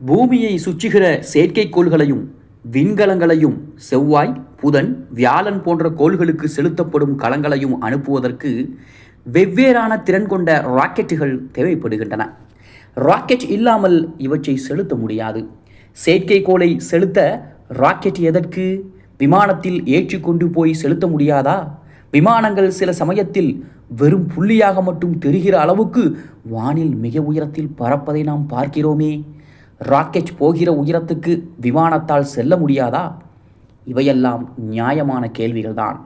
பூமியை சுற்றுகிற செயற்கைக்கோள்களையும் விண்கலங்களையும் செவ்வாய் புதன் வியாழன் போன்ற கோள்களுக்கு செலுத்தப்படும் கலங்களையும் அனுப்புவதற்கு வெவ்வேறான திறன் கொண்ட ராக்கெட்டுகள் தேவைப்படுகின்றன. ராக்கெட் இல்லாமல் இவற்றை செலுத்த முடியாது. செயற்கைக்கோளை செலுத்த ராக்கெட் எதற்கு? விமானத்தில் ஏற்றி கொண்டு போய் செலுத்த முடியாதா? விமானங்கள் சில சமயத்தில் வெறும் புள்ளியாக மட்டும் தெரிகிற அளவுக்கு வானில் மிக உயரத்தில் பறப்பதை நாம் பார்க்கிறோமே. ராக்கெட் போகிற உயரத்துக்கு விமானத்தால் செல்ல முடியாதா? இவையெல்லாம் நியாயமான கேள்விகள்தான்.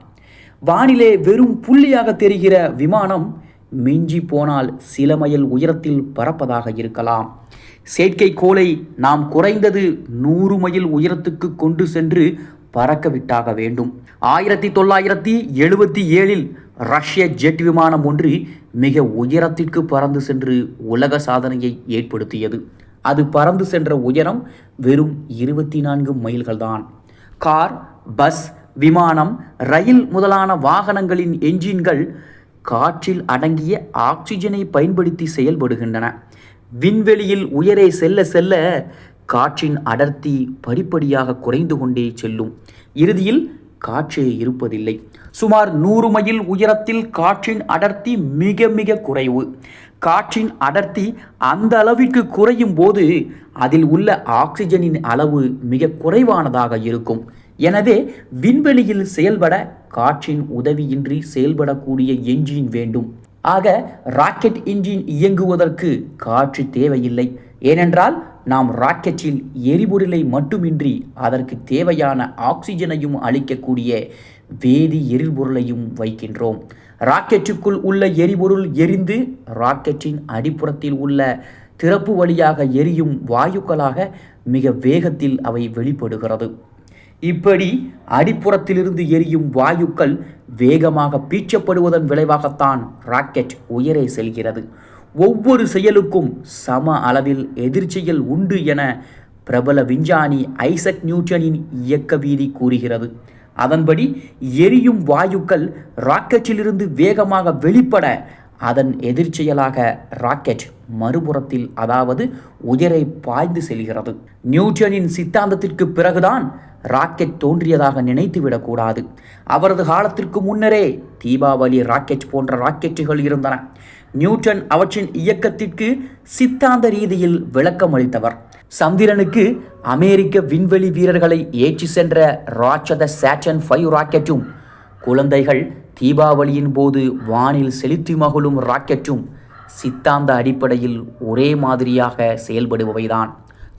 வானிலே வெறும் புள்ளியாக தெரிகிற விமானம் மிஞ்சி போனால் சில மைல் உயரத்தில் பறப்பதாக இருக்கலாம். செயற்கைக்கோளை நாம் குறைந்தது நூறு மைல் உயரத்துக்கு கொண்டு சென்று பறக்க விட்டாக வேண்டும். ஆயிரத்தி தொள்ளாயிரத்தி எழுபத்தி ஏழில் ரஷ்ய ஜெட் விமானம் ஒன்று மிக உயரத்திற்கு பறந்து சென்று உலக சாதனையை ஏற்படுத்தியது. அது பறந்து சென்ற உயரம் வெறும் இருபத்தி நான்கு மைல்கள் தான் கார் பஸ் விமானம் ரயில் முதலான வாகனங்களின் என்ஜின்கள் காற்றில் அடங்கிய ஆக்சிஜனை பயன்படுத்தி செயல்படுகின்றன. விண்வெளியில் உயரே செல்ல செல்ல காற்றின் அடர்த்தி படிப்படியாக குறைந்து கொண்டே செல்லும். இறுதியில் காற்றே இருப்பதில்லை. சுமார் நூறு மைல் உயரத்தில் காற்றின் அடர்த்தி மிக மிக குறைவு. காற்றின் அடர்த்தி அந்த அளவிற்கு குறையும் போது அதில் உள்ள ஆக்சிஜனின் அளவு மிக குறைவானதாக இருக்கும். எனவே விண்வெளியில் செயல்பட காற்றின் உதவியின்றி செயல்படக்கூடிய என்ஜின் வேண்டும். ஆக ராக்கெட் இன்ஜின் இயங்குவதற்கு காற்று தேவையில்லை. ஏனென்றால் நாம் ராக்கெட்டில் எரிபொருளை மட்டுமின்றி அதற்கு தேவையான ஆக்சிஜனையும் அளிக்கக்கூடிய வேதி எரிபொருளையும் வைக்கின்றோம். ராக்கெட்டுக்குள் உள்ள எரிபொருள் எரிந்து ராக்கெட்டின் அடிப்புறத்தில் உள்ள திறப்பு வழியாக எரியும் வாயுக்களாக மிக வேகத்தில் அவை வெளிப்படுகிறது. இப்படி அடிப்புறத்திலிருந்து எரியும் வாயுக்கள் வேகமாக பீச்சப்படுவதன் விளைவாகத்தான் ராக்கெட் உயரே செல்கிறது. ஒவ்வொரு செயலுக்கும் சம அளவில் எதிர்ச்செயல் உண்டு என பிரபல விஞ்ஞானி ஐசக் நியூட்டனின் இயக்க வீதி கூறுகிறது. அதன்படி எரியும் வாயுக்கள் ராக்கெட்டிலிருந்து வேகமாக வெளிப்பட அதன் எதிர்ச்செயலாக ராக்கெட் மறுபுறத்தில் அதாவது உயரை பாய்ந்து செல்கிறது. நியூட்டனின் சித்தாந்தத்திற்கு பிறகுதான் ராக்கெட் தோன்றியதாக நினைத்துவிடக்கூடாது அவரது காலத்திற்கு முன்னரே தீபாவளி ராக்கெட் போன்ற ராக்கெட்டுகள் இருந்தன. நியூட்டன் அவற்றின் இயக்கத்திற்கு சித்தாந்த ரீதியில் விளக்கம் அளித்தவர் சந்திரனுக்கு அமெரிக்க விண்வெளி வீரர்களை ஏற்றி சென்ற ராட்சத சேட்டன் ஃபைவ் ராக்கெட்டும் குழந்தைகள் தீபாவளியின் போது வானில் செலுத்தி மகிழும் ராக்கெட்டும் சித்தாந்த அடிப்படையில் ஒரே மாதிரியாக செயல்படுபவைதான்.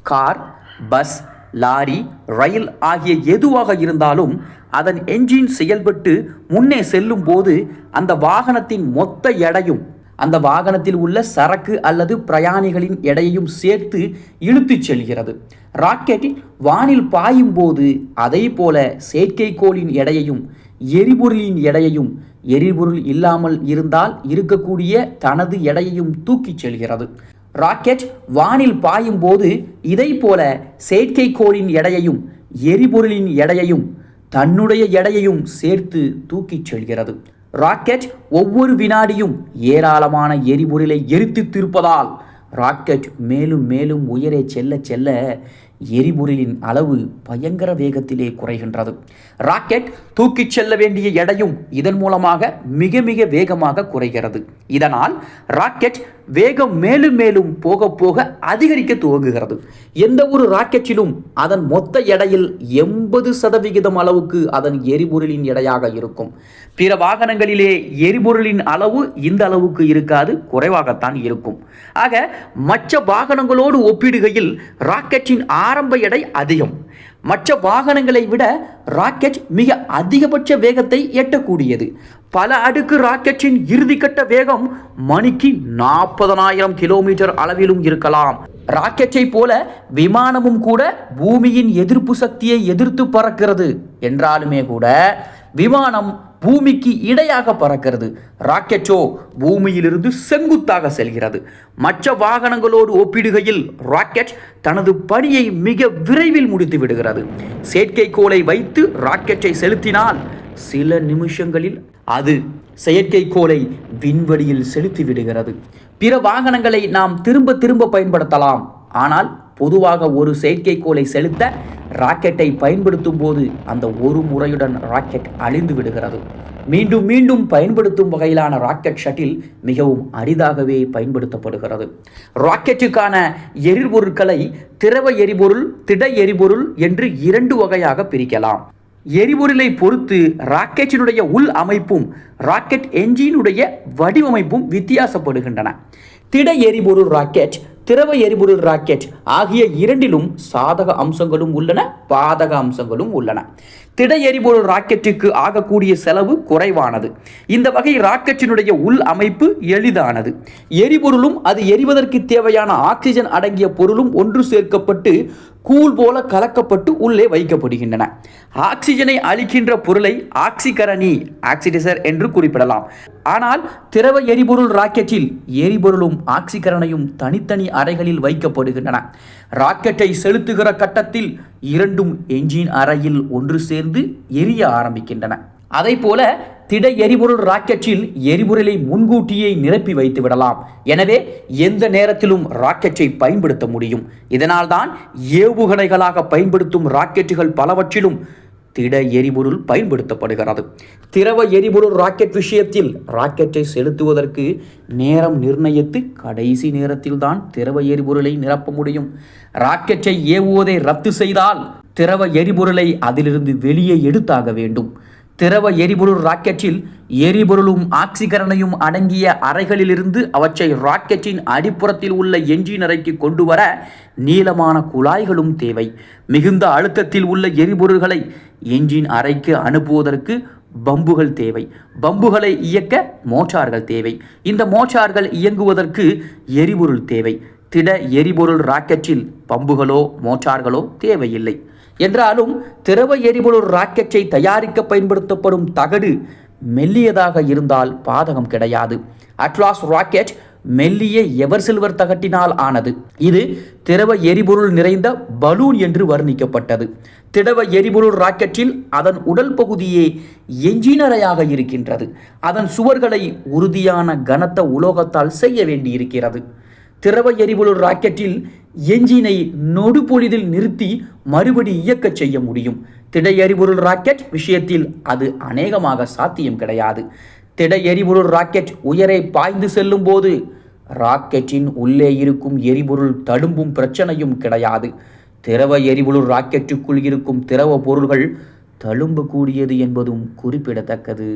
கார் பஸ் லாரி ரயில் ஆகிய எதுவாக இருந்தாலும் அதன் என்ஜின் செயல்பட்டு முன்னே செல்லும் போது அந்த வாகனத்தின் மொத்த எடையும் அந்த வாகனத்தில் உள்ள சரக்கு அல்லது பிரயாணிகளின் எடையையும் சேர்த்து இழுத்துச் செல்கிறது. ராக்கெட் வானில் பாயும் போது அதே போல செயற்கைக்கோளின் எடையையும் எரிபொருளின் எடையையும் எரிபொருள் இல்லாமல் இருந்தால் இருக்கக்கூடிய தனது எடையையும் தூக்கிச் செல்கிறது. ராக்கெட் வானில் பாயும் போது இதை போல செயற்கைக்கோளின் எடையையும் எரிபொருளின் எடையையும் தன்னுடைய எடையையும் சேர்த்து தூக்கிச் செல்கிறது. ராக்கெட் ஒவ்வொரு வினாடியும் ஏராளமான எரிபொருளை எரித்து திருப்பதால் ராக்கெட் மேலும் மேலும் உயரே செல்ல செல்ல எரிபொருளின் அளவு பயங்கர வேகத்திலே குறைகின்றது. ராக்கெட் தூக்கிச் செல்ல வேண்டிய எடையும் இதன் மூலமாக மிக மிக வேகமாக குறைகிறது. இதனால் ராக்கெட் வேகம் மேலும் மேலும் போக போக அதிகரிக்க துவங்குகிறது. எந்த ஒரு ராக்கெட்டிலும் அதன் மொத்த எடையில் எண்பது சதவிகிதம் அளவுக்கு அதன் எரிபொருளின் எடையாக இருக்கும். பிற வாகனங்களிலே எரிபொருளின் அளவு இந்த அளவுக்கு இருக்காது குறைவாகத்தான் இருக்கும். ஆக மற்ற வாகனங்களோடு ஒப்பிடுகையில் ராக்கெட்டின் ஆரம்ப எடை அதிகம். மற்ற வாகனங்களை விட ராக்கெட் மிக அதிகபட்ச வேகத்தை எட்டக்கூடியது. பல அடுக்கு ராக்கெட்டின் இறுதிக்கட்ட வேகம் மணிக்கு நாற்பதனாயிரம் கிலோமீட்டர் அளவிலும் இருக்கலாம். ராக்கெட்டை போல விமானமும் கூட பூமியின் எதிர்ப்பு சக்தியை எதிர்த்து பறக்கிறது. என்றாலுமே கூட விமானம் பூமிக்கு இடையாக பறக்கிறது. ராக்கெட்டோ பூமியிலிருந்து செங்குத்தாக செல்கிறது. மற்ற வாகனங்களோடு ஒப்பிடுகையில் ராக்கெட் தனது பணியை மிக விரைவில் முடித்து விடுகிறது. செயற்கைக்கோளை வைத்து ராக்கெட்டை செலுத்தினால் சில நிமிஷங்களில் அது செயற்கைக்கோளை விண்வெளியில் செலுத்தி விடுகிறது. பிற வாகனங்களை நாம் திரும்ப திரும்ப பயன்படுத்தலாம். ஆனால் பொதுவாக ஒரு செயற்கைக்கோளை செலுத்த ராக்கெட்டை பயன்படுத்தும் போது அந்த ஒரு முறையுடன் ராக்கெட் அழிந்து விடுகிறது. மீண்டும் மீண்டும் பயன்படுத்தும் வகையிலான ராக்கெட் ஷட்டில் மிகவும் அரிதாகவே பயன்படுத்தப்படுகிறது. ராக்கெட்டுக்கான எரிபொருட்களை திரவ எரிபொருள் திட எரிபொருள் என்று இரண்டு வகையாக பிரிக்கலாம். எரிபொருளை பொறுத்து ராக்கெட்டினுடைய உள் அமைப்பும் ராக்கெட் என்ஜினுடைய வடிவமைப்பும் வித்தியாசப்படுகின்றன. திட எரிபொருள் ராக்கெட் திரவ எரிபொருள் ராக்கெட் ஆகிய இரண்டிலும் சாதக அம்சங்களும் உள்ளன பாதக அம்சங்களும் உள்ளன. திட எரிபொருள் ராக்கெட்டுக்கு ஆகக்கூடிய செலவு குறைவானது. இந்த வகை ராக்கெட்டினுடைய உள் அமைப்பு எளிதானது. எரிபொருளும் அது எரிவதற்கு தேவையான ஆக்சிஜன் அடங்கிய பொருளும் ஒன்று சேர்க்கப்பட்டு கூழ் போல கலக்கப்பட்டு உள்ளே வைக்கப்படுகின்றன. ஆக்சிஜனை அளிக்கின்ற பொருளை ஆக்சிகரணி ஆக்சிடைசர் என்று குறிப்பிடலாம். ஆனால் திரவ எரிபொருள் ராக்கெட்டில் எரிபொருளும் ஆக்சிகரணையும் தனித்தனி அறைகளில் வைக்கப்படுகின்றன. ராக்கெட்டை செலுத்துகிற கட்டத்தில் இரண்டும் என்ஜின் அறையில் ஒன்று சேர்ந்து எரிய ஆரம்பிக்கின்றன. அதை போல திட எரிபொருள் ராக்கெட்டில் எரிபொருளை முன்கூட்டியே நிரப்பி வைத்து விடலாம். எனவே எந்த நேரத்திலும் ராக்கெட்டை பயன்படுத்த முடியும். இதனால்தான் ஏவுகணைகளாக பயன்படுத்தும் ராக்கெட்டுகள் பலவற்றிலும் திட எரிபொருள் பயன்படுத்தப்படுகிறது. திரவ எரிபொருள் ராக்கெட் விஷயத்தில் ராக்கெட்டை செலுத்துவதற்கு நேரம் நிர்ணயித்து கடைசி நேரத்தில்தான் திரவ எரிபொருளை நிரப்ப முடியும். ராக்கெட்டை ஏவுவதை ரத்து செய்தால் திரவ எரிபொருளை அதிலிருந்து வெளியே எடுத்தாக வேண்டும். திரவ எரிபொருள் ராக்கெட்டில் எரிபொருளும் ஆக்சிகரனையும் அடங்கிய அறைகளிலிருந்து அவற்றை ராக்கெட்டின் அடிப்புறத்தில் உள்ள என்ஜின் அறைக்கு கொண்டு வர நீளமான குழாய்களும் தேவை. மிகுந்த அழுத்தத்தில் உள்ள எரிபொருள்களை என்ஜின் அறைக்கு அனுப்புவதற்கு பம்புகள் தேவை. பம்புகளை இயக்க மோட்டார்கள் தேவை. இந்த மோட்டார்கள் இயங்குவதற்கு எரிபொருள் தேவை. திட எரிபொருள் ராக்கெட்டில் பம்புகளோ மோட்டார்களோ தேவையில்லை. என்றாலும் திரவ எரிபொருள் ராக்கெட்டை தயாரிக்க பயன்படுத்தப்படும் தகடு மெல்லியதாக இருந்தால் பாதகம் கிடையாது. அட்லாஸ் ராக்கெட் மெல்லிய எவர் சில்வர் தகட்டினால் ஆனது. இது திரவ எரிபொருள் நிறைந்த பலூன் என்று வர்ணிக்கப்பட்டது. திரவ எரிபொருள் ராக்கெட்டில் அதன் உடல் பகுதியே என்ஜினரையாக இருக்கின்றது. அதன் சுவர்களை உறுதியான கனத்த உலோகத்தால் செய்ய வேண்டியிருக்கிறது. திரவ எரிபொருள் ராக்கெட்டில் என்ஜினை நொடுபொழிதில் நிறுத்தி மறுபடி இயக்கச் செய்ய முடியும். திட எரிபொருள் ராக்கெட் விஷயத்தில் அது அநேகமாக சாத்தியம் கிடையாது. திட எரிபொருள் ராக்கெட் உயரே பாய்ந்து செல்லும் போது ராக்கெட்டின் உள்ளே இருக்கும் எரிபொருள் தடும்பும் பிரச்சனையும் கிடையாது. திரவ எரிபொருள் ராக்கெட்டுக்குள் இருக்கும் திரவ பொருள்கள் தழும்பக்கூடியது என்பதும் குறிப்பிடத்தக்கது.